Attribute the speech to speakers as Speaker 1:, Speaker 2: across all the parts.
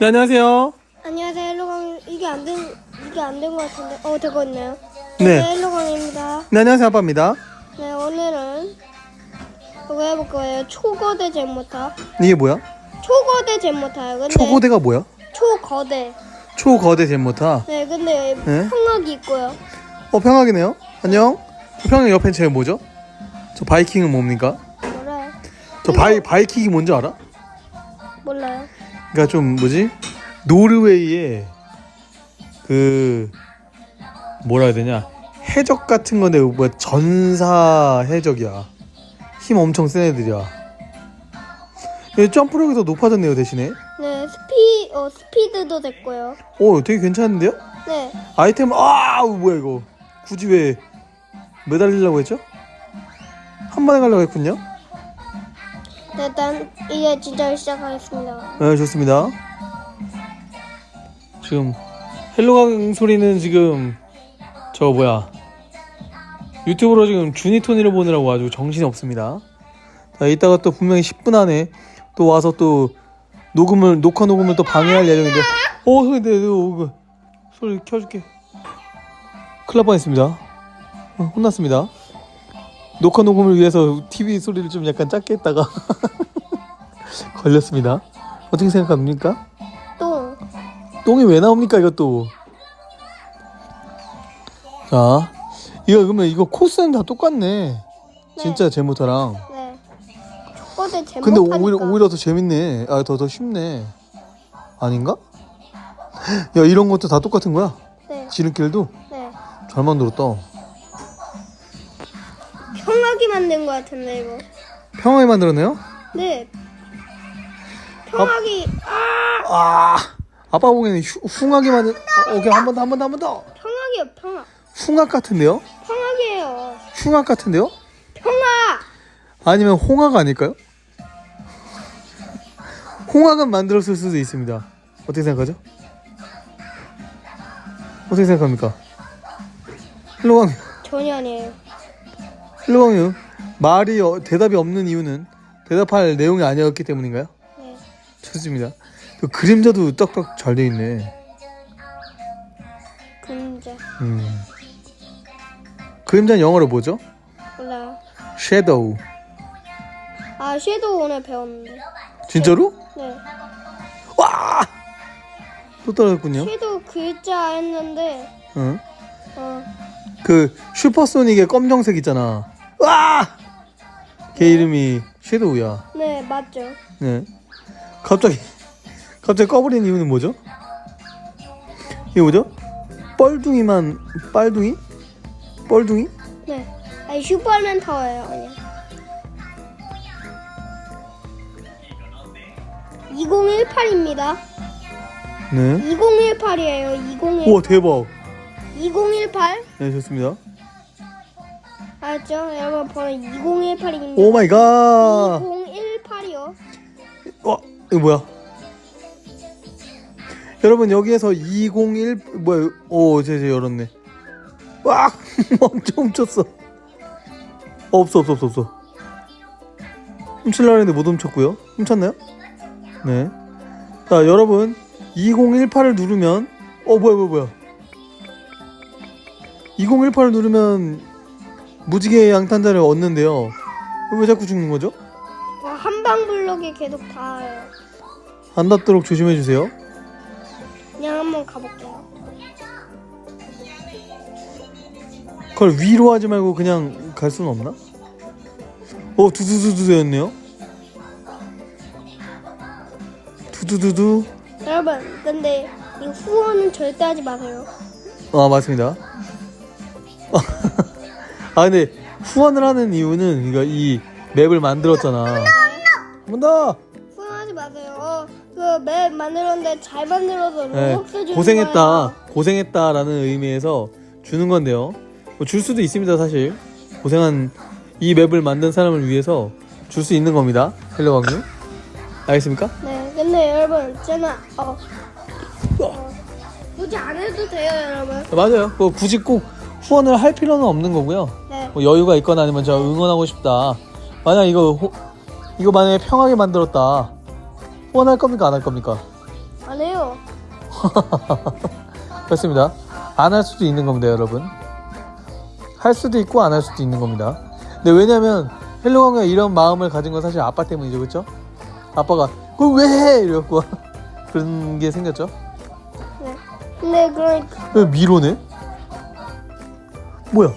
Speaker 1: 네, 안녕하세요.
Speaker 2: 안녕하세요, 헬로광. 이게 안 된, 이게 안 된 것 같은데. 어, 되고 있네요.
Speaker 1: 네.
Speaker 2: 헬로광입니다.
Speaker 1: 네, 안녕하세요. 아빠입니다.
Speaker 2: 네, 오늘은 그거 해볼 거예요. 초거대 잼모타.
Speaker 1: 이게 뭐야?
Speaker 2: 초거대 잼모타요. 근데
Speaker 1: 초고대가 뭐야?
Speaker 2: 초거대.
Speaker 1: 초거대 잼모타.
Speaker 2: 네, 근데
Speaker 1: 네.
Speaker 2: 평학이 있고요.
Speaker 1: 어, 평학이네요. 안녕. 평학 옆에 쟤 뭐죠? 저 바이킹은 뭡니까?
Speaker 2: 몰라요.
Speaker 1: 저 바이, 바이킹이 뭔지 알아?
Speaker 2: 몰라요.
Speaker 1: 그러니까 좀 뭐지? 노르웨이의 그 뭐라 해야 되냐? 해적 같은 건데 뭐 전사 해적이야. 힘 엄청 센 애들이야. 얘 점프력이 더 높아졌네요 대신에.
Speaker 2: 네, 스피, 어, 스피드도 됐고요.
Speaker 1: 오 되게 괜찮은데요?
Speaker 2: 네,
Speaker 1: 아이템 아 뭐야 이거 굳이 왜 매달리려고 했죠? 한 번에 가려고 했군요.
Speaker 2: 네, 일단 이제 진짜 시작하겠습니다.
Speaker 1: 네 좋습니다. 지금 헬로 강 소리는 지금 저 뭐야 유튜브로 지금 주니토니를 보느라고 아주 정신이 없습니다. 자 이따가 또 분명히 10분 안에 또 와서 또 녹음을 녹화 녹음을 또 방해할 예정인데 어 소리 내그 소리 켜줄게. 날 뻔했습니다. 어, 혼났습니다. 녹화 녹음을 위해서 TV 소리를 좀 약간 작게 했다가 걸렸습니다. 어떻게 생각합니까?
Speaker 2: 또,
Speaker 1: 똥이 왜 나옵니까 이것도? 자, 이거 그러면 이거 코스는 다 똑같네. 진짜 제모타랑.
Speaker 2: 네.
Speaker 1: 근데 오히려 오히려 더 재밌네. 아, 더 더 쉽네. 아닌가? 야, 이런 것도 다 똑같은 거야.
Speaker 2: 네,
Speaker 1: 지름길도
Speaker 2: 네.
Speaker 1: 잘 만들었다.
Speaker 2: 만든 것 같은데, 이거.
Speaker 1: 평화에 만들었네요.
Speaker 2: 네. 평학이 아
Speaker 1: 아, 아빠 보기에는 흉- 흉하게 만든. 어, 오케이 한 번 더, 한 번 더, 한 번 더.
Speaker 2: 평학이요 평학.
Speaker 1: 흉악 같은데요?
Speaker 2: 평학이에요.
Speaker 1: 흉악 같은데요?
Speaker 2: 평학.
Speaker 1: 아니면 홍학 아닐까요? 홍학은 만들었을 수도 있습니다. 어떻게 생각하죠? 어떻게 생각합니까? 헬로 왕,
Speaker 2: 전혀 아니에요.
Speaker 1: 헬로왕이요. 말이 어- 대답이 없는 이유는 대답할 내용이 아니었기 때문인가요?
Speaker 2: 네.
Speaker 1: 좋습니다. 그 그림자도 딱딱 잘 돼 있네.
Speaker 2: 그림자
Speaker 1: 음. 그림자는 영어로 뭐죠?
Speaker 2: 몰라요.
Speaker 1: shadow.
Speaker 2: 아 섀도우 오늘 배웠는데.
Speaker 1: 진짜로?
Speaker 2: 네.
Speaker 1: 와! 또 떨어졌군요.
Speaker 2: 섀도우 글자 했는데
Speaker 1: 응.
Speaker 2: 어
Speaker 1: 그 슈퍼소닉의 검정색 있잖아. 와! 걔 이름이 섀도우야.
Speaker 2: 네 맞죠.
Speaker 1: 네. 갑자기 갑자기 꺼버린 이유는 뭐죠? 이게 뭐죠? 뻘둥이만 빨둥이? 뻘둥이?
Speaker 2: 네. 아니 슈퍼맨 타워예요 그냥. 2018입니다.
Speaker 1: 네.
Speaker 2: 2018이에요. 2018.
Speaker 1: 우와 대박.
Speaker 2: 2018.
Speaker 1: 네 좋습니다.
Speaker 2: 알았죠? 여러분 번호 2018입니다.
Speaker 1: 오 마이 갓.
Speaker 2: 2018이요.
Speaker 1: 와 이거 뭐야? 여러분 여기에서 201 뭐야? 오 제제 열었네. 와 엄청 훔쳤어. 어, 없어 없어 없어 없어. 훔치려고 했는데 못 훔쳤고요. 훔쳤나요? 네. 자 여러분 2018을 누르면 어 뭐야 뭐야 뭐야. 2018을 누르면 무지개 양탄자를 얻는데요. 왜 자꾸 죽는 거죠?
Speaker 2: 어, 한방 블록이 계속 닿아요.
Speaker 1: 안 닿도록 조심해 주세요.
Speaker 2: 그냥 한번 가볼게요.
Speaker 1: 그걸 위로 하지 말고 그냥 갈 수는 없나? 어 두두두두 되었네요. 두두두두.
Speaker 2: 여러분, 근데 이 후원은 절대 하지 마세요.
Speaker 1: 아 맞습니다. 아 근데 후원을 하는 이유는 이거 이 맵을 만들었잖아. 한번 더.
Speaker 2: 후원하지 마세요. 어, 그맵 만들었는데 잘 만들어서
Speaker 1: 네,
Speaker 2: 주는
Speaker 1: 고생했다.
Speaker 2: 거예요.
Speaker 1: 고생했다라는 의미에서 주는 건데요. 뭐줄 수도 있습니다 사실. 고생한 이 맵을 만든 사람을 위해서 줄 수 있는 겁니다. 헬로 왕님. 알겠습니까?
Speaker 2: 네, 근데 여러분, 저는 어, 어, 굳이 안 해도 돼요, 여러분.
Speaker 1: 맞아요. 뭐 굳이 꼭 후원을 할 필요는 없는 거고요.
Speaker 2: 네,
Speaker 1: 뭐 여유가 있거나 아니면 저 응원하고 싶다. 만약 이거 호- 이거 만약에 평하게 만들었다. 후원할 겁니까 안 할 겁니까?
Speaker 2: 안 해요.
Speaker 1: 그렇습니다. 안 할 수도 있는 겁니다, 여러분. 할 수도 있고 안 할 수도 있는 겁니다. 근데 왜냐면 헬로강가 이런 마음을 가진 건 사실 아빠 때문이죠, 그렇죠? 아빠가 그걸 왜 해? 이래갖고 그런 게 생겼죠.
Speaker 2: 네. 근데 그러니까
Speaker 1: 왜 미로네? 뭐야?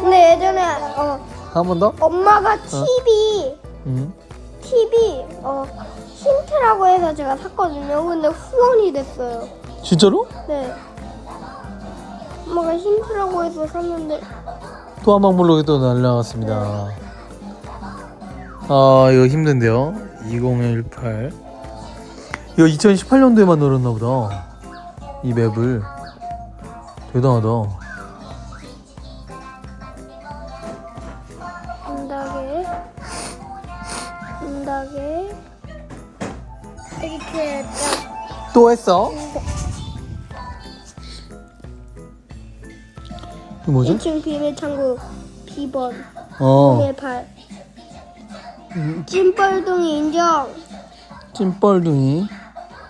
Speaker 2: 근데 예전에 어
Speaker 1: 한 번 더?
Speaker 2: 엄마가 TV
Speaker 1: 음.
Speaker 2: TV 어 힌트라고 해서 제가 샀거든요. 근데 후원이 됐어요.
Speaker 1: 진짜로?
Speaker 2: 네. 엄마가 힌트라고 해서 샀는데
Speaker 1: 또 한방 블록이 또 날라왔습니다. 아 이거 힘든데요. 2018 이거 2018년도에만 넣었나 보다. 이 맵을 대단하다.
Speaker 2: 분다게 이렇게
Speaker 1: 딱또 했어? 이거 뭐지?
Speaker 2: 1층 비밀 창고 B번 어108 찐뻘둥이 인정
Speaker 1: 찐뻘둥이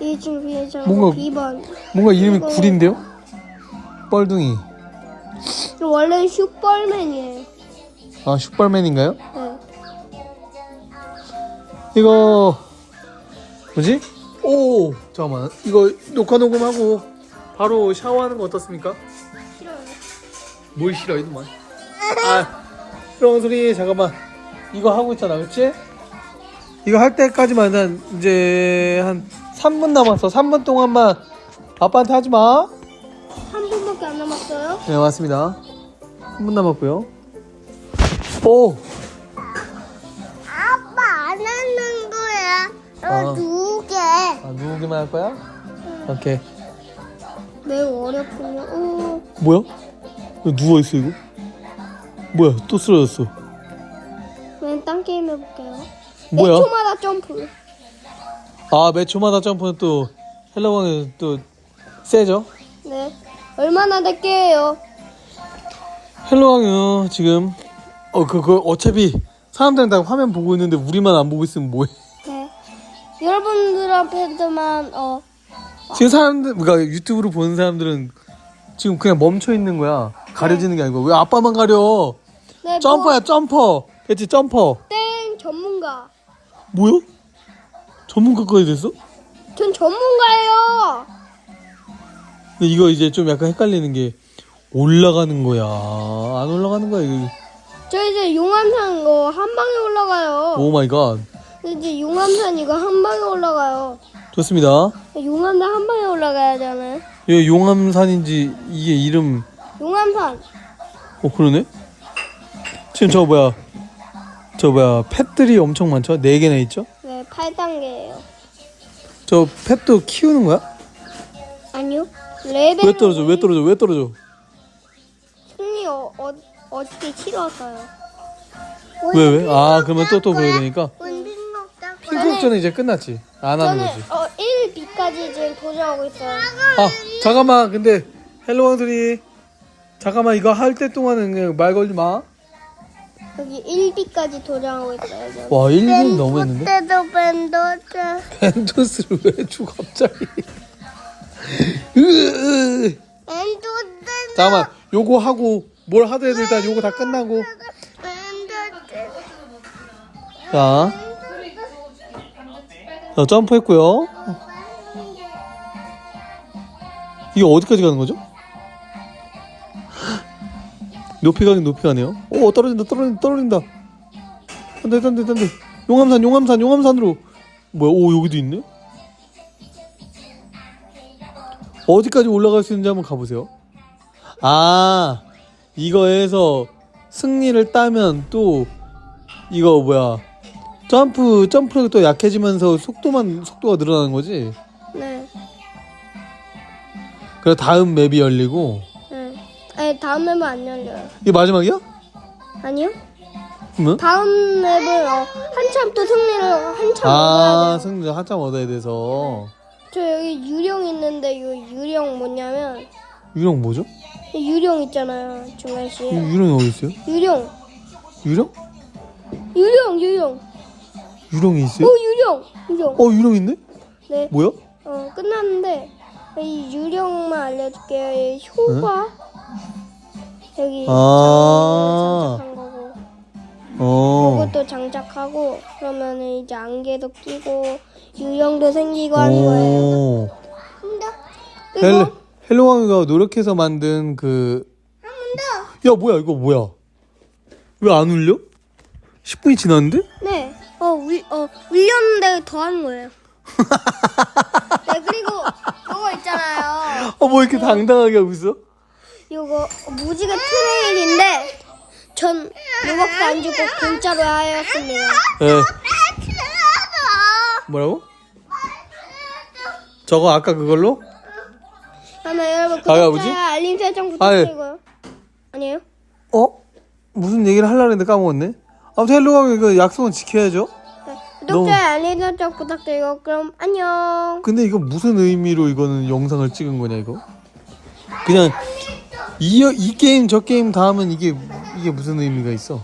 Speaker 2: 1층 비밀 창고
Speaker 1: 뭔가-
Speaker 2: B번
Speaker 1: 뭔가 이름이
Speaker 2: 이거-
Speaker 1: 구린데요? 뻘둥이
Speaker 2: 원래 슈퍼맨이에요
Speaker 1: 아 슈퍼맨인가요?
Speaker 2: 네.
Speaker 1: 이거 뭐지? 오 잠깐만. 이거 녹화 녹음하고 바로 샤워하는 거 어떻습니까?
Speaker 2: 싫어요.
Speaker 1: 뭘 싫어 이놈아? 아 그런 소리 잠깐만. 이거 하고 있잖아 그치? 이거 할 때까지만 한 이제 한 3분 남았어. 3분 동안만 아빠한테 하지마.
Speaker 2: 3분밖에 안 남았어요?
Speaker 1: 네 맞습니다. 3분 남았고요. 오
Speaker 2: 아,
Speaker 1: 누우기만 할 거야? 오케이
Speaker 2: 매우 어렵군요 오.
Speaker 1: 뭐야? 왜 누워있어 이거? 뭐야 또 쓰러졌어
Speaker 2: 그냥 딴 게임 해볼게요
Speaker 1: 뭐야?
Speaker 2: 1초마다 점프
Speaker 1: 아 매 초마다 점프는 또 헬로왕이 또 세죠?
Speaker 2: 네 얼마나 될게요
Speaker 1: 헬로왕이요 지금 어 그거 어차피 사람들은 다 화면 보고 있는데 우리만 안 보고 있으면 뭐해
Speaker 2: 네 여러분들 앞에서만 어.
Speaker 1: 지금 사람들 그러니까 유튜브로 보는 사람들은 지금 그냥 멈춰 있는 거야. 가려지는 게 아니고. 왜 아빠만 가려?
Speaker 2: 네,
Speaker 1: 점퍼야 점퍼. 그치 점퍼.
Speaker 2: 땡 전문가.
Speaker 1: 뭐야? 전문가까지 됐어?
Speaker 2: 전 전문가예요.
Speaker 1: 근데 이거 이제 좀 약간 헷갈리는 게 올라가는 거야. 안 올라가는 거야 이거.
Speaker 2: 저 이제 용암산 이거 한 방에 올라가요.
Speaker 1: 오 마이 갓
Speaker 2: 이제 용암산 이거 한 방에 올라가요.
Speaker 1: 좋습니다.
Speaker 2: 용암산 한 방에 올라가야
Speaker 1: 이거 용암산인지 이게 이름.
Speaker 2: 용암산.
Speaker 1: 어 그러네? 지금 저 뭐야? 저 뭐야? 펫들이 엄청 많죠? 네 개나 있죠?
Speaker 2: 네 8단계예요.
Speaker 1: 저 펫도 키우는 거야?
Speaker 2: 아니요. 레벨
Speaker 1: 왜 떨어져? 왜 떨어져? 왜 떨어져?
Speaker 2: 승리 어, 어, 어떻게 치렀어요?
Speaker 1: 왜 왜? 아 그러면 또또 그래야 되니까 필격전은 이제 끝났지. 안 하는
Speaker 2: 저는
Speaker 1: 거지.
Speaker 2: 어 1B까지 지금 도전하고 있어요.
Speaker 1: 아 잠깐만. 근데 헬로 왕소리 잠깐만 이거 할 때 동안은 그냥 말 걸지 마와
Speaker 2: 여기 1B까지 도전하고 있어요 지금
Speaker 1: 1분 너무 했는데?
Speaker 2: 때도 밴더즈
Speaker 1: 벤토스를 왜 줘 갑자기? 으으으.
Speaker 2: 밴더즈
Speaker 1: 잠깐만. 요거 하고 뭘 하더라도 일단 요거 다 끝나고.
Speaker 2: 밴더즈
Speaker 1: 자, 자 점프했고요. 이게 어디까지 가는 거죠? 높이 가긴 높이 가네요. 오 떨어진다 떨어진다 떨어진다. 안 돼 안 돼 안 돼. 용암산 용암산 용암산으로. 뭐야 오 여기도 있네? 어디까지 올라갈 수 있는지 한번 가보세요. 아 이거에서 승리를 따면 또 이거 뭐야 점프 점프력이 또 약해지면서 속도만 속도가 늘어나는 거지
Speaker 2: 네,
Speaker 1: 그래 다음 맵이 열리고
Speaker 2: 네. 아니 다음 맵은 안 열려요
Speaker 1: 이게 마지막이야?
Speaker 2: 아니요
Speaker 1: 그러면?
Speaker 2: 다음 맵은 어, 한참 또 승리를 한참
Speaker 1: 아
Speaker 2: 얻어야 돼요
Speaker 1: 승리 한참 얻어야 돼서
Speaker 2: 저 여기 유령 있는데 이 유령 뭐냐면
Speaker 1: 유령 뭐죠?
Speaker 2: 유령 있잖아요 중간
Speaker 1: 유,
Speaker 2: 씨에
Speaker 1: 유령이 어디 있어요?
Speaker 2: 유령
Speaker 1: 유령?
Speaker 2: 유령 유령
Speaker 1: 유령이 있어요?
Speaker 2: 어 유령 유령
Speaker 1: 어 유령 있네?
Speaker 2: 네
Speaker 1: 뭐야?
Speaker 2: 어, 끝났는데 이 유령만 알려줄게요. 이 효과 여기
Speaker 1: 아.
Speaker 2: 장착한 거고
Speaker 1: 어.
Speaker 2: 이것도 장착하고 그러면은 이제 안개도 끼고 유령도 생기고 하는 거예요.
Speaker 1: 오.
Speaker 2: 그리고
Speaker 1: 헬 헬로왕이가 노력해서 만든 그. 야 뭐야 이거 뭐야? 왜 안 울려? 10분이 지났는데?
Speaker 2: 네. 어, 울, 어, 울렸는데 더 하는 거예요. 네, 그리고 이거 있잖아요.
Speaker 1: 어 뭐 이렇게 당당하게 하고 있어?
Speaker 2: 이거 무지개 트레일인데 전 요밖에 안 주고 공짜로 하였습니다.
Speaker 1: 예. 뭐라고? 저거 아까 그걸로?
Speaker 2: 그러면 여러분
Speaker 1: 아, 뭐지?
Speaker 2: 구독자 알림 설정
Speaker 1: 아, 예.
Speaker 2: 부탁드리고요. 아니에요?
Speaker 1: 어? 무슨 얘기를 하려고 했는데 까먹었네. 아무튼 헬로왕이 그 약속은 지켜야죠.
Speaker 2: 네. 구독자 알림 설정 부탁드리고 그럼 안녕.
Speaker 1: 근데 이거 무슨 의미로 이거는 영상을 찍은 거냐 이거? 그냥 이, 이 게임 저 게임 다 하면 이게 이게 무슨 의미가 있어?